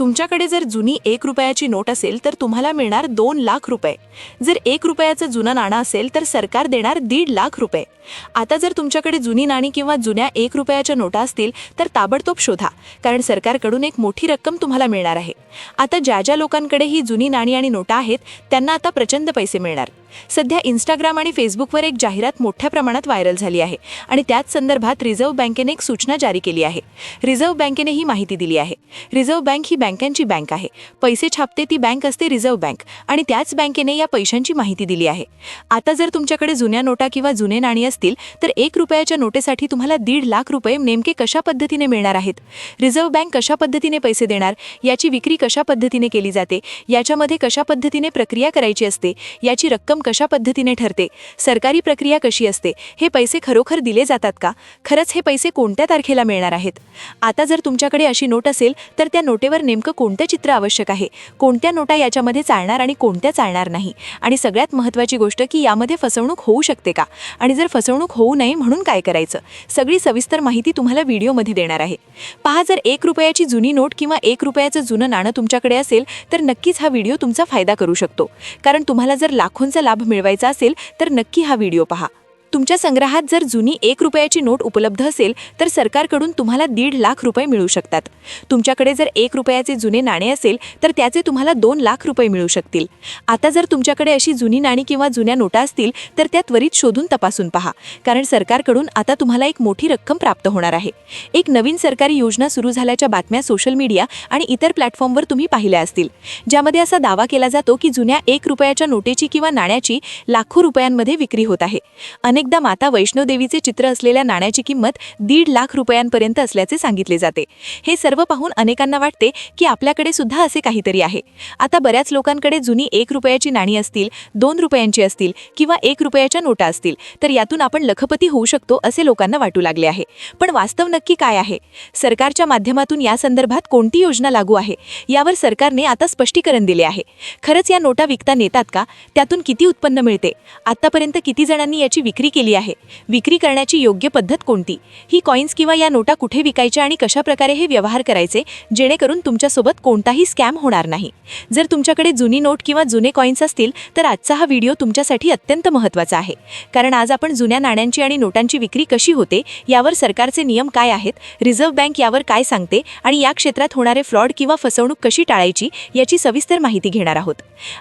तुमच्याकडे जर जुनी एक रुपयाची नोट असेल तर तुम्हाला मिळणार दोन लाख रुपये. जर एक रुपयाचं जुनं नाणं असेल तर सरकार देणार दीड लाख रुपये. आता जर तुमच्याकडे जुनी नाणी किंवा जुन्या एक रुपयाच्या नोटा असतील तर ताबडतोब शोधा कारण सरकारकडून एक मोठी रक्कम तुम्हाला मिळणार आहे. आता ज्या ज्या लोकांकडे ही जुनी नाणी आणि नोटा आहेत त्यांना आता प्रचंड पैसे मिळणार. सध्या इंस्टाग्राम आणि फेसबुकवर एक जाहिरात मोठ्या प्रमाणात व्हायरल झाली आहे आणि त्याच संदर्भात रिझर्व्ह बँकेने एक सूचना जारी केली आहे. रिझर्व्ह बँकेने ही माहिती दिली आहे. रिझर्व्ह बँक ही बँकांची बँक आहे. पैसे छापते ती बँक असते रिझर्व्ह बँक आणि त्याच बँकेने या पैशांची माहिती दिली आहे. आता जर तुमच्याकडे जुन्या नोटा किंवा जुने नाणी असतील तर एक रुपयाच्या नोटेसाठी तुम्हाला दीड लाख रुपये नेमके कशा पद्धतीने मिळणार आहेत? रिझर्व्ह बँक कशा पद्धतीने पैसे देणार? याची विक्री कशा पद्धतीने केली जाते? याच्यामध्ये कशा पद्धतीने प्रक्रिया करायची असते? याची रक्कम कशा पद्धतीने ठरते? सरकारी प्रक्रिया कशी असते? हे पैसे खरोखर दिले जातात का? खरंच हे पैसे कोणत्या तारखेला मिळणार आहेत? आता जर तुमच्याकडे अशी नोट असेल तर त्या नोटेवर नेमकं कोणतं चित्र आवश्यक आहे? कोणत्या नोटा याच्यामध्ये चालणार आणि कोणत्या चालणार नाही? आणि सगळ्यात महत्त्वाची गोष्ट की यामध्ये फसवणूक होऊ शकते का? आणि जर फसवणूक होऊ नये म्हणून काय करायचं? सगळी सविस्तर माहिती तुम्हाला व्हिडिओमध्ये देणार आहे. पहा जर एक रुपयाची जुनी नोट किंवा एक रुपयाचं जुनं नाणं तुमच्याकडे असेल तर नक्कीच हा व्हिडिओ तुमचा फायदा करू शकतो. कारण तुम्हाला जर लाखोंचा लाभ मिळवायचा असेल तर नक्की हा व्हिडिओ पहा. तुमच्या संग्रहात जर जुनी एक रुपयाची नोट उपलब्ध असेल तर सरकारकडून तुम्हाला दीड लाख रुपये मिळू शकतात. तुमच्याकडे जर एक रुपयाचे जुने नाणे असेल तर त्याचे तुम्हाला दोन लाख रुपये मिळू शकतील. आता जर तुमच्याकडे अशी जुनी नाणी किंवा जुन्या नोटा असतील तर त्या त्वरित शोधून तपासून पहा. कारण सरकारकडून आता तुम्हाला एक मोठी रक्कम प्राप्त होणार आहे. एक नवीन सरकारी योजना सुरू झाल्याच्या बातम्या सोशल मीडिया आणि इतर प्लॅटफॉर्मवर तुम्ही पाहिल्या असतील. ज्यामध्ये असा दावा केला जातो की जुन्या एक रुपयाच्या नोटेची किंवा नाण्याची लाखो रुपयांमध्ये विक्री होत आहे. अनेकदा माता वैष्णोदेवीचे चित्र असलेल्या नाण्याची किंमत दीड लाख रुपयांपर्यंत असल्याचे सांगितले जाते. हे सर्व पाहून अनेकांना वाटते की आपल्याकडे सुद्धा असे काहीतरी आहे. आता बऱ्याच लोकांकडे जुनी एक रुपयाची नाणी असतील दोन रुपयांची असतील किंवा एक रुपयाच्या नोटा असतील तर यातून आपण लखपती होऊ शकतो असे लोकांना वाटू लागले आहे. पण वास्तव नक्की काय आहे? सरकारच्या माध्यमातून या संदर्भात कोणती योजना लागू आहे? यावर सरकारने आता स्पष्टीकरण दिले आहे. खरंच या नोटा विकता नेतात का? त्यातून किती उत्पन्न मिळते? आतापर्यंत किती जणांनी याची विक्री केली आहे. विक्री करण्याची योग्य पद्धत कोणती? ही कॉईन्स किंवा या नोटा कुठे विकायच्या आणि कशा प्रकारे हे व्यवहार करायचे? जेणेकरून तुमच्यासोबत कोणताही स्कॅम होणार नाही. जर तुमच्याकडे जुनी नोट किंवा जुने कॉईन्स असतील तर आजचा हा व्हिडिओ तुमच्यासाठी अत्यंत महत्त्वाचा आहे. कारण आज आपण जुन्या नाण्यांची आणि नोटांची विक्री कशी होते यावर सरकारचे नियम काय आहेत रिझर्व्ह बँक यावर काय सांगते आणि या क्षेत्रात होणारे फ्रॉड किंवा फसवणूक कशी टाळायची याची सविस्तर माहिती घेणार आहोत.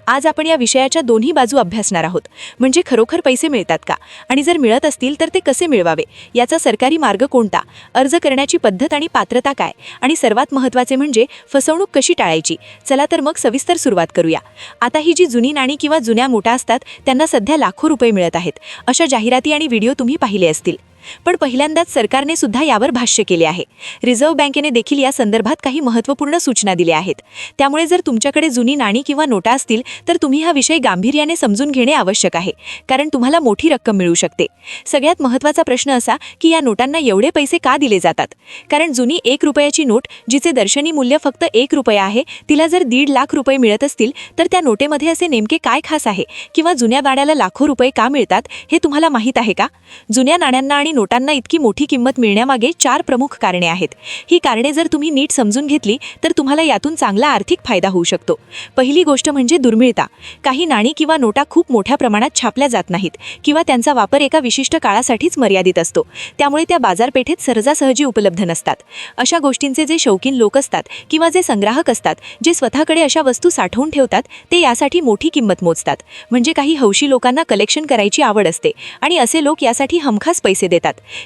आज आपण या विषयाच्या दोन्ही बाजू अभ्यासणार आहोत. म्हणजे खरोखर पैसे मिळतात का? आणि आणि जर मिळत असतील तर ते कसे मिळवावे? याचा सरकारी मार्ग कोणता? अर्ज करण्याची पद्धत आणि पात्रता काय? आणि सर्वात महत्त्वाचे म्हणजे फसवणूक कशी टाळायची? चला तर मग सविस्तर सुरुवात करूया. आता ही जी जुनी नाणी किंवा जुन्या मोठा असतात त्यांना सध्या लाखो रुपये मिळत आहेत. अशा जाहिराती आणि व्हिडिओ तुम्ही पाहिले असतील. पण पहिल्यांदाच सरकारने सुद्धा यावर भाष्य केले आहे. रिझर्व्ह बँकेने देखील या संदर्भात काही महत्त्वपूर्ण सूचना दिल्या आहेत. त्यामुळे जर तुमच्याकडे जुनी नाणी किंवा नोटा असतील तर तुम्ही हा विषय गांभीर्याने समजून घेणे आवश्यक आहे कारण तुम्हाला मोठी रक्कम मिळू शकते. सगळ्यात महत्त्वाचा प्रश्न असा की या नोटांना एवढे पैसे का दिले जातात? कारण जुनी एक रुपयाची नोट जिचे दर्शनी मूल्य फक्त एक रुपया आहे तिला जर दीड लाख रुपये मिळत असतील तर त्या नोटेमध्ये असे नेमके काय खास आहे? किंवा जुन्या गाण्याला लाखो रुपये का मिळतात हे तुम्हाला माहीत आहे का? जुन्या नाण्यांना आणि नोटांना इतकी मोठी किंमत मिळण्यामागे चार प्रमुख कारणे आहेत. ही कारणे जर तुम्ही नीट समजून घेतली तर तुम्हाला यातून चांगला आर्थिक फायदा होऊ शकतो. पहिली गोष्ट म्हणजे दुर्मिळता. काही नाणी किंवा नोटा खूप मोठ्या प्रमाणात छापल्या जात नाहीत किंवा त्यांचा वापर एका विशिष्ट काळासाठीच मर्यादित असतो. त्यामुळे त्या बाजारपेठेत सहजासहजी उपलब्ध नसतात. अशा गोष्टींचे जे शौकीन लोक असतात किंवा जे संग्राहक असतात जे स्वतःकडे अशा वस्तू साठवून ठेवतात ते यासाठी मोठी किंमत मोजतात. म्हणजे काही हौशी लोकांना कलेक्शन करायची आवड असते आणि असे लोक यासाठी हमखास पैसे देतात.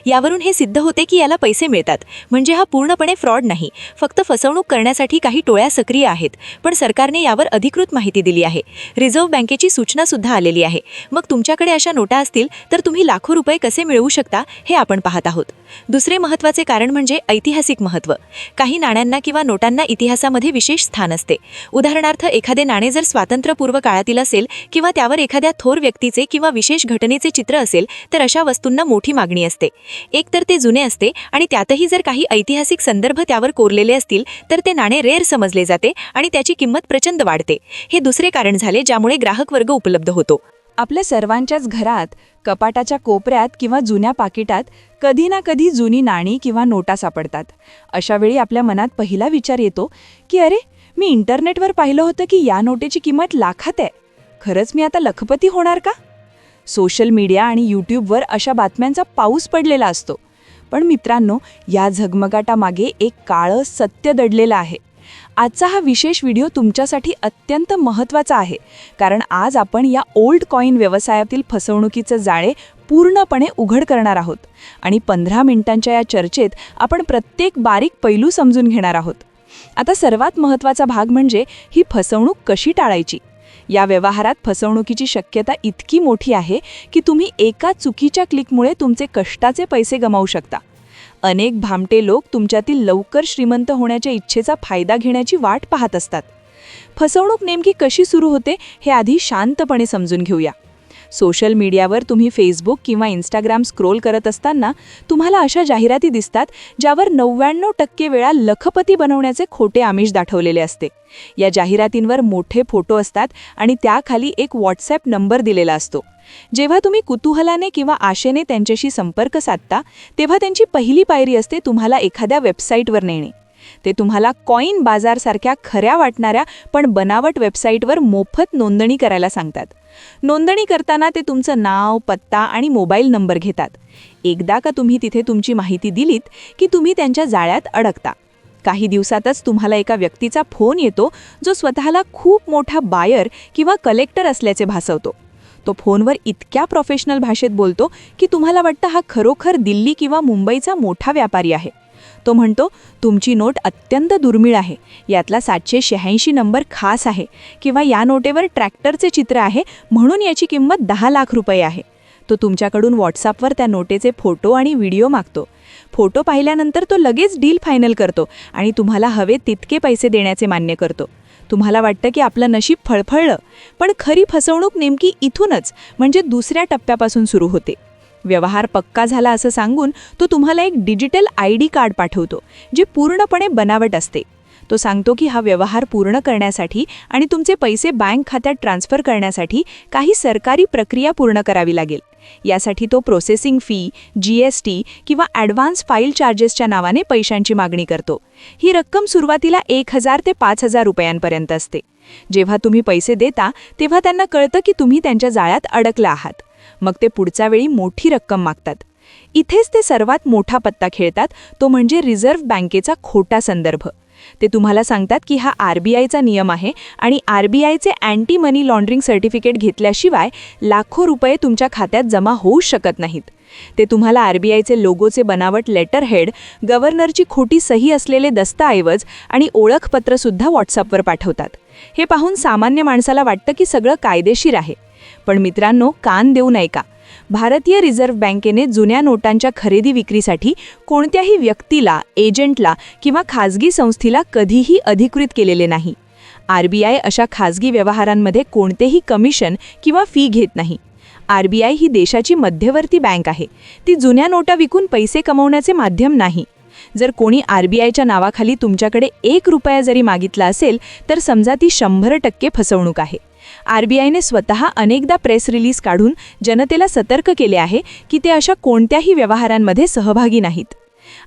यावरून हे सिद्ध होते की याला पैसे मिळतात. म्हणजे हा पूर्णपणे फ्रॉड नाही. फक्त फसवणूक करण्यासाठी काही टोळ्या सक्रिय आहेत. पण सरकारने यावर अधिकृत माहिती दिली आहे. रिझर्व्ह बँकेची सूचना सुद्धा आलेली आहे. मग तुमच्याकडे अशा नोटा असतील तर तुम्ही लाखो रुपये कसे मिळवू शकता हे आपण पाहत आहोत. दुसरे महत्त्वाचे कारण म्हणजे ऐतिहासिक महत्त्व. काही नाण्यांना किंवा नोटांना इतिहासामध्ये विशेष स्थान असते. उदाहरणार्थ एखादे नाणे जर स्वातंत्र्यपूर्व काळातील असेल किंवा त्यावर एखाद्या थोर व्यक्तीचे किंवा विशेष घटनेचे चित्र असेल तर अशा वस्तूंना मोठी मागणी असते. एक तर ते जुने असते आणि त्यातही जर काही ऐतिहासिक संदर्भ त्यावर कोरलेले असतील तर ते नाणे रेअर समजले जाते आणि त्याची किंमत प्रचंड वाढते. हे दुसरे कारण झाले ज्यामुळे ग्राहक वर्ग उपलब्ध होतो. आपल्या सर्वांच्याच घरात कपाटाच्या कोपऱ्यात किंवा जुन्या पाकिटात कधी ना कधी जुनी नाणी किंवा नोटा सापडतात. अशावेळी आपल्या मनात पहिला विचार येतो की अरे मी इंटरनेटवर पाहिलं होतं की या नोटेची किंमत लाखात आहे. खरंच मी आता लखपती होणार का? सोशल मीडिया आणि यूट्यूबवर अशा बातम्यांचा पाऊस पडलेला असतो. पण मित्रांनो या झगमगाटामागे एक काळं सत्य दडलेलं आहे. आजचा हा विशेष व्हिडिओ तुमच्यासाठी अत्यंत महत्त्वाचा आहे. कारण आज आपण या ओल्ड कॉईन व्यवसायातील फसवणुकीचं जाळे पूर्णपणे उघड करणार आहोत. आणि पंधरा मिनिटांच्या या चर्चेत आपण प्रत्येक बारीक पैलू समजून घेणार आहोत. आता सर्वात महत्त्वाचा भाग म्हणजे ही फसवणूक कशी टाळायची? या व्यवहारात फसवणुकीची शक्यता इतकी मोठी आहे की तुम्ही एका चुकीच्या क्लिकमुळे तुमचे कष्टाचे पैसे गमावू शकता. अनेक भामटे लोक तुमच्यातील लवकर श्रीमंत होण्याच्या इच्छेचा फायदा घेण्याची वाट पाहत असतात. फसवणूक नेमकी कशी सुरू होते हे आधी शांतपणे समजून घेऊया. सोशल मीडियावर तुम्ही फेसबुक किंवा इंस्टाग्राम स्क्रोल करत असताना तुम्हाला अशा जाहिराती दिसतात ज्यावर नव्याण्णव टक्के वेळा लखपती बनवण्याचे खोटे आमिष दाखवलेले असते. या जाहिरातींवर मोठे फोटो असतात आणि त्याखाली एक व्हॉट्सॲप नंबर दिलेला असतो. जेव्हा तुम्ही कुतूहलाने किंवा आशेने त्यांच्याशी संपर्क साधता तेव्हा त्यांची पहिली पायरी असते तुम्हाला एखाद्या वेबसाईटवर नेणे. ते तुम्हाला कॉईन बाजारसारख्या खऱ्या वाटणाऱ्या पण बनावट वेबसाईटवर मोफत नोंदणी करायला सांगतात. नोंदणी करताना ते तुमचं नाव पत्ता आणि मोबाईल नंबर घेतात. एकदा का तुम्ही तिथे तुमची माहिती दिलीत की तुम्ही त्यांच्या जाळ्यात अडकता. काही दिवसातच तुम्हाला एका व्यक्तीचा फोन येतो जो स्वतःला खूप मोठा बायर किंवा कलेक्टर असल्याचे भासवतो. तो फोनवर इतक्या प्रोफेशनल भाषेत बोलतो की तुम्हाला वाटतं हा खरोखर दिल्ली किंवा मुंबईचा मोठा व्यापारी आहे. तो म्हणतो तुमची नोट अत्यंत दुर्मिळ आहे. यातला सातशे शहाऐंशी नंबर खास आहे किंवा या नोटेवर ट्रॅक्टरचे चित्र आहे म्हणून याची किंमत दहा लाख रुपये आहे. तो तुमच्याकडून व्हॉट्सअपवर त्या नोटेचे फोटो आणि व्हिडिओ मागतो. फोटो पाहिल्यानंतर तो लगेच डील फायनल करतो आणि तुम्हाला हवे तितके पैसे देण्याचे मान्य करतो. तुम्हाला वाटतं की आपलं नशीब फळफळलं पण खरी फसवणूक नेमकी इथूनच म्हणजे दुसऱ्या टप्प्यापासून सुरू होते. व्यवहार पक्का झाला असं सांगून तो तुम्हाला एक डिजिटल आय डी कार्ड पाठवतो जे पूर्णपणे बनावट असते. तो सांगतो की हा व्यवहार पूर्ण करण्यासाठी आणि तुमचे पैसे बँक खात्यात ट्रान्स्फर करण्यासाठी काही सरकारी प्रक्रिया पूर्ण करावी लागेल. यासाठी तो processing fee G S T किंवा ॲडव्हान्स फाईल चार्जेसच्या नावाने पैशांची मागणी करतो. ही रक्कम सुरुवातीला एक हजार ते पाच हजार रुपयांपर्यंत असते. जेव्हा तुम्ही पैसे देता तेव्हा त्यांना कळतं की तुम्ही त्यांच्या जाळ्यात अडकला आहात. मग ते पुढच्या वेळी मोठी रक्कम मागतात. इथेच ते सर्वात मोठा पत्ता खेळतात तो म्हणजे रिझर्व्ह बँकेचा खोटा संदर्भ. ते तुम्हाला सांगतात की हा आर बी आयचा नियम आहे आणि आर बी आयचे अँटी मनी लॉन्ड्रिंग सर्टिफिकेट घेतल्याशिवाय लाखो रुपये तुमच्या खात्यात जमा होऊच शकत नाहीत. ते तुम्हाला आर बी आयचे लोगोचे बनावट लेटर हेड गव्हर्नरची खोटी सही असलेले दस्तऐवज आणि ओळखपत्रसुद्धा व्हॉट्सअपवर पाठवतात. हे पाहून सामान्य माणसाला वाटतं की सगळं कायदेशीर आहे. पण मित्रांनो कान देऊ नये का भारतीय रिझर्व्ह बँकेने जुन्या नोटांच्या खरेदी विक्रीसाठी कोणत्याही व्यक्तीला एजंटला किंवा खाजगी संस्थेला कधीही अधिकृत केलेले नाही. आर बी आय अशा खाजगी व्यवहारांमध्ये कोणतेही कमिशन किंवा फी घेत नाही. आर बी आय ही देशाची मध्यवर्ती बँक आहे. ती जुन्या नोटा विकून पैसे कमवण्याचे माध्यम नाही. जर कोणी आर बी आयच्या नावाखाली तुमच्याकडे एक रुपया जरी मागितला असेल तर समजा ती शंभर टक्के फसवणूक आहे. आर बी आयने स्वतः अनेकदा प्रेस रिलीज काढून जनतेला सतर्क केले आहे की ते अशा कोणत्याही व्यवहारांमध्ये सहभागी नाहीत.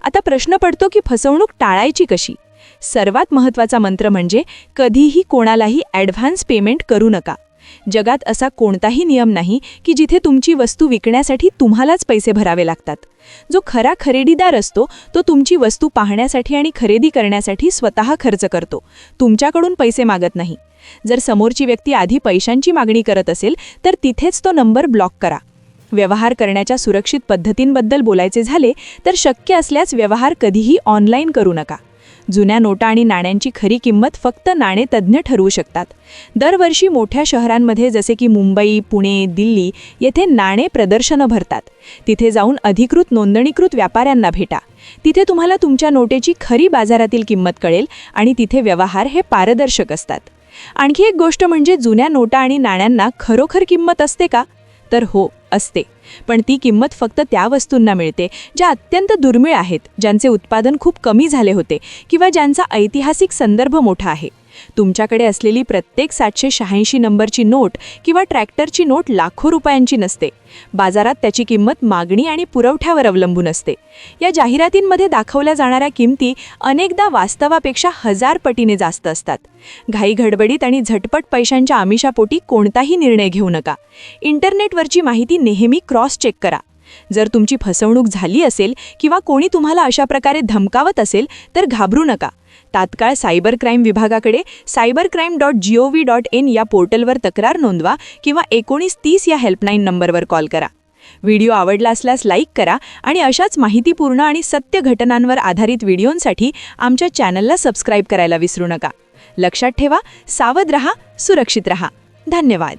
आता प्रश्न पडतो की फसवणूक टाळायची कशी? सर्वात महत्त्वाचा मंत्र म्हणजे कधीही कोणालाही ॲडव्हान्स पेमेंट करू नका. जगात असा कोणताही नियम नाही की जिथे तुमची वस्तू विकण्यासाठी तुम्हालाच पैसे भरावे लागतात. जो खरा खरेदीदार असतो तो तुमची वस्तू पाहण्यासाठी आणि खरेदी करण्यासाठी स्वतः खर्च करतो. तुमच्याकडून पैसे मागत नाही. जर समोरची व्यक्ती आधी पैशांची मागणी करत असेल तर तिथेच तो नंबर ब्लॉक करा. व्यवहार करण्याच्या सुरक्षित पद्धतींबद्दल बोलायचे झाले तर शक्य असल्यास व्यवहार कधीही ऑनलाईन करू नका. जुन्या नोटा आणि नाण्यांची खरी किंमत फक्त नाणेतज्ज्ञ ठरवू शकतात. दरवर्षी मोठ्या शहरांमध्ये जसे की मुंबई पुणे दिल्ली येथे नाणे प्रदर्शनं भरतात. तिथे जाऊन अधिकृत नोंदणीकृत व्यापाऱ्यांना भेटा. तिथे तुम्हाला तुमच्या नोटेची खरी बाजारातील किंमत कळेल आणि तिथे व्यवहार हे पारदर्शक असतात. आणखी एक गोष्ट म्हणजे जुन्या नोटा आणि नाण्यांना खरोखर किंमत असते का? तर हो असते. पण ती किंमत फक्त त्या वस्तूंना मिळते ज्या अत्यंत दुर्मिळ आहेत ज्यांचे उत्पादन खूप कमी झाले होते किंवा ज्यांचा ऐतिहासिक संदर्भ मोठा आहे. तुमच्याकडे असलेली प्रत्येक सातशे शहाऐंशी नंबरची नोट किंवा ट्रॅक्टरची नोट लाखो रुपयांची नसते. बाजारात त्याची किंमत मागणी आणि पुरवठ्यावर अवलंबून असते. या जाहिरातींमध्ये दाखवल्या जाणाऱ्या किमती अनेकदा वास्तवापेक्षा हजार पटीने जास्त असतात. घाईगडबडीत आणि झटपट पैशांच्या आमिषापोटी कोणताही निर्णय घेऊ नका. इंटरनेटवरची माहिती नेहमी क्रॉस चेक करा. जर तुमची फसवणूक झाली असेल किंवा कोणी तुम्हाला अशा प्रकारे धमकावत असेल तर घाबरू नका. तात्काळ सायबर क्राईम विभागाकडे cyber crime dot G O V dot in या पोर्टलवर तक्रार नोंदवा किंवा एकोणीस तीस या हेल्पलाईन नंबरवर कॉल करा. व्हिडिओ आवडला असल्यास लाईक करा आणि अशाच माहितीपूर्ण आणि सत्य घटनांवर आधारित व्हिडिओंसाठी आमच्या चॅनलला सबस्क्राईब करायला विसरू नका. लक्षात ठेवा सावध रहा सुरक्षित रहा. धन्यवाद.